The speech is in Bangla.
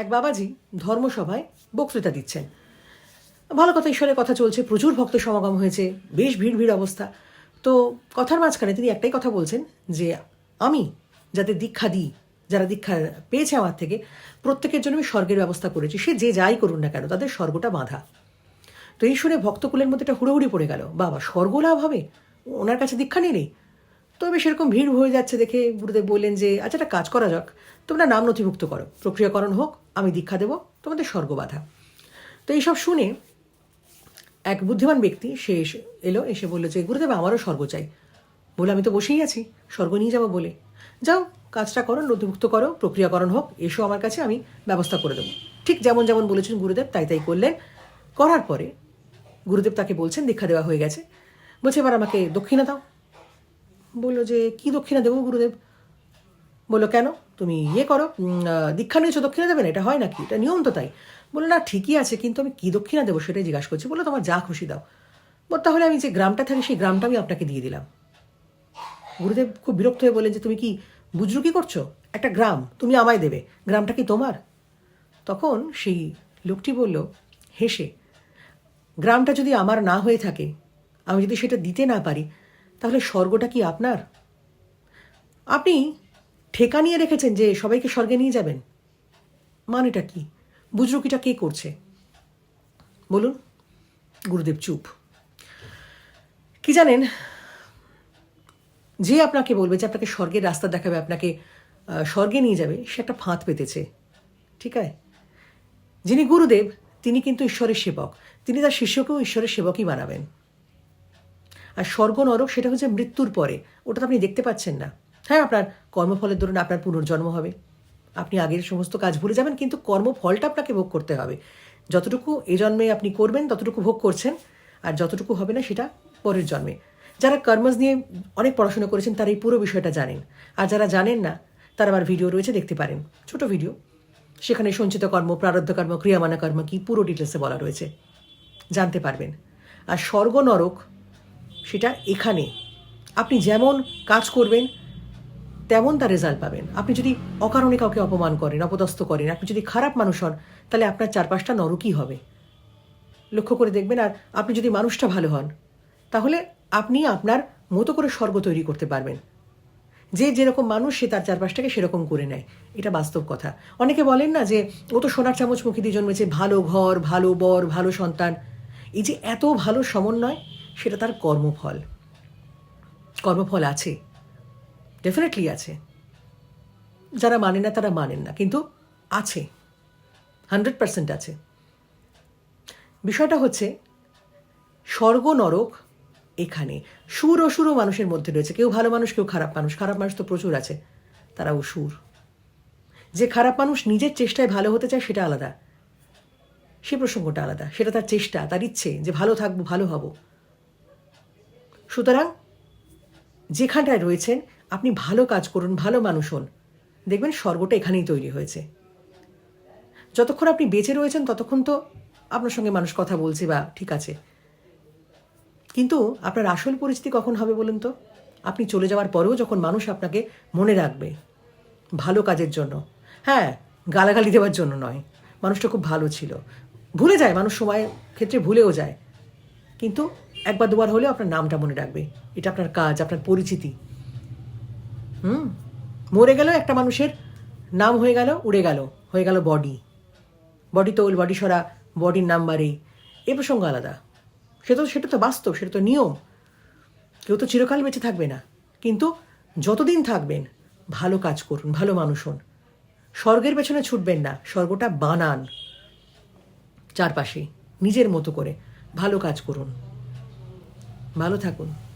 এক বাবাজি ধর্মসভায় বক্তৃতা দিচ্ছেন। ভালো কথা, ঈশ্বরের কথা চলছে, প্রচুর ভক্ত সমাগম হয়েছে, বেশ ভিড় ভিড় অবস্থা। তো কথার মাঝখানে তিনি একটাই কথা বলছেন যে, আমি যাদের দীক্ষা দিই, যারা দীক্ষা পেয়েছে আমার থেকে, প্রত্যেকের জন্য আমি স্বর্গের ব্যবস্থা করেছি, সে যে যাই করুন না কেন, তাদের স্বর্গটা বাঁধা। তো এই শুনে ভক্তকুলের মধ্যে একটা হুড়োহুড়ি পড়ে গেল, বাবা স্বর্গ লাভ হবে? ওনার কাছে দীক্ষা নিলেই তবে সেরকম ভিড় হয়ে যাচ্ছে দেখে গুরুদেব বললেন যে আচ্ছা একটা কাজ করা যাক। তোমরা নাম নথিভুক্ত করো। প্রক্রিয়াকরণ হোক, আমি দীক্ষা দেবো, তোমাদের স্বর্গবাধা। তো এইসব শুনে এক বুদ্ধিমান ব্যক্তি সে এসে এলো, এসে বলল যে, গুরুদেব, আমারও স্বর্গ চাই। বলে, আমি তো বসেই আছি, স্বর্গ নিয়ে যাব বলে। যাও, কাজটা করো, নথিভুক্ত করো, প্রক্রিয়াকরণ হোক, এসো আমার কাছে, আমি ব্যবস্থা করে দেবো। ঠিক যেমন যেমন বলেছেন গুরুদেব, তাই তাই করলেন। করার পরে গুরুদেব তাকে বলছেন, দীক্ষা দেওয়া হয়ে গেছে। বলছে, এবার আমাকে দক্ষিণা দাও। বলল যে, কি দক্ষিণা দেবো গুরুদেব? বলল, কেন? তুমি ইয়ে করো দীক্ষা নিয়েছো, দক্ষিণা দেবে না, এটা হয় নাকি? এটা নিয়ম তো তাই। বলল, না, ঠিকই আছে, কিন্তু আমি কি দক্ষিণা দেবো সেটাই জিজ্ঞাসা করছি। বলল, তোমার যা খুশি দাও। বল তাহলে আমি যে গ্রামটা থাকি, সেই গ্রামটা আমি আপনাকে দিয়ে দিলাম। গুরুদেব খুব বিরক্ত হয়ে বলেন যে, তুমি কি বুজরুকি করছ? একটা গ্রাম, তুমি আমায় দেবে। গ্রামটা কি তোমার? তখন সেই লোকটি বলল, হেসে, গ্রামটা যদি আমার না হয়ে থাকে, আমি যদি সেটা দিতে না পারি তাহলে স্বর্গটা কি আপনার? আপনি ঠেকা নিয়ে রেখেছেন যে সবাইকে স্বর্গে নিয়ে যাবেন। মানেটা কি? বুজরুকিটা কে করছে? বলুন, গুরুদেব চুপ। কি জানেন, যে আপনাকে বলবে যে আপনাকে স্বর্গের রাস্তা দেখাবে, আপনাকে স্বর্গে নিয়ে যাবে, সে একটা ফাঁদ পেতেছে। ঠিক আছে? যিনি গুরুদেব, তিনি কিন্তু ঈশ্বরের সেবক। তিনি তার শিষ্যকেও ঈশ্বরের সেবকই বানাবেন। স্বর্গ নরক সেটা হচ্ছে মৃত্যুর পরে। ওটা তো আপনি দেখতে পাচ্ছেন না। হ্যাঁ আপনার কর্মফলের দরুন আপনার পুনর্জন্ম হবে। আপনি আগের সমস্ত কাজ ভুলে যাবেন, কিন্তু কর্মফলটা আপনাকে ভোগ করতে হবে। যতটুকু এ জন্মে আপনি করবেন, ততটুকু ভোগ করছেন, আর যতটুকু হবে না সেটা পরের জন্মে। যারা কর্মস নিয়ে অনেক পড়াশোনা করেছেন, তারা এই পুরো বিষয়টা জানেন। আর যারা জানেন না, তারা আমার ভিডিও রয়েছে, দেখতে পারেন। ছোট ভিডিও। সেখানে সঞ্চিত কর্ম, প্রারব্ধ কর্ম, ক্রিয়ামানা কর্ম, কি পুরো ডিটেলসে বলা রয়েছে। জানতে পারবেন। আর স্বর্গ নরক সেটা এখানে। আপনি যেমন কাজ করবেন, তেমন তার রেজাল্ট পাবেন। আপনি যদি অকারণে কাউকে অপমান করেন, অপদস্থ করেন, আপনি যদি খারাপ মানুষ হন, তাহলে আপনার চারপাশটা নরকই হবে। লক্ষ্য করে দেখবেন, আর আপনি যদি মানুষটা ভালো হন, তাহলে আপনি আপনার মতো করে স্বর্গ তৈরি করতে পারবেন। যে যেরকম মানুষ, সে তার চারপাশটাকে সেরকম করে নেয়। এটা বাস্তব কথা। অনেকে বলেন না যে, ও তো সোনার চামচ মুখে দিয়ে জন্মেছে, ভালো ঘর, ভালো বর, ভালো সন্তান। এই যে এত ভালো সমন্বয় সেটা তার কর্মফল। কর্মফল আছে। ডেফিনেটলি আছে। যারা মানে না, তারা মানেন না, কিন্তু আছে। হান্ড্রেড পার্সেন্ট আছে। বিষয়টা হচ্ছে, স্বর্গ নরক এখানে। সুর অসুরও মানুষের মধ্যে রয়েছে। কেউ ভালো মানুষ, কেউ খারাপ মানুষ। খারাপ মানুষ তো প্রচুর আছে। তারা অসুর যে খারাপ মানুষ নিজের চেষ্টায় ভালো হতে চায়, সেটা আলাদা। সে প্রসঙ্গটা আলাদা। সেটা তার চেষ্টা, তার ইচ্ছে যে ভালো থাকব, ভালো হব। সুতরাং যেখানটায় রয়েছেন, আপনি ভালো কাজ করুন, ভালো মানুষ হন। দেখবেন স্বর্গটা এখানেই তৈরি হয়েছে। যতক্ষণ আপনি বেঁচে রয়েছেন, ততক্ষণ তো আপনার সঙ্গে মানুষ কথা বলছে বা ঠিক আছে। কিন্তু আপনার আসল পরিস্থিতি কখন হবে বলুন তো? আপনি চলে যাওয়ার পরেও যখন মানুষ আপনাকে মনে রাখবে, ভালো কাজের জন্য। হ্যাঁ গালাগালি দেওয়ার জন্য নয়। মানুষটা খুব ভালো ছিল। ভুলে যায়, মানুষ সময় ক্ষেত্রে ভুলেও যায়। কিন্তু একবার দুবার হলেও আপনার নামটা মনে রাখবে। এটা আপনার কাজ, আপনার পরিচিতি। হুম? মরে গেল একটা মানুষের, নাম হয়ে গেল, উড়ে গেল, হয়ে গেল বডি বডি তোল বডি সরা বডির নাম্বারে এ প্রসঙ্গ আলাদা। সে তো, সেটা তো বাস্তব, সেটা তো নিয়ম। কেউ তো চিরকাল বেঁচে থাকবে না। কিন্তু যতদিন থাকবেন, ভালো কাজ করুন, ভালো মানুষ হন। স্বর্গের পেছনে ছুটবেন না, স্বর্গটা বানান। চারপাশে, নিজের মতো করে ভালো কাজ করুন। ভালো থাকুন।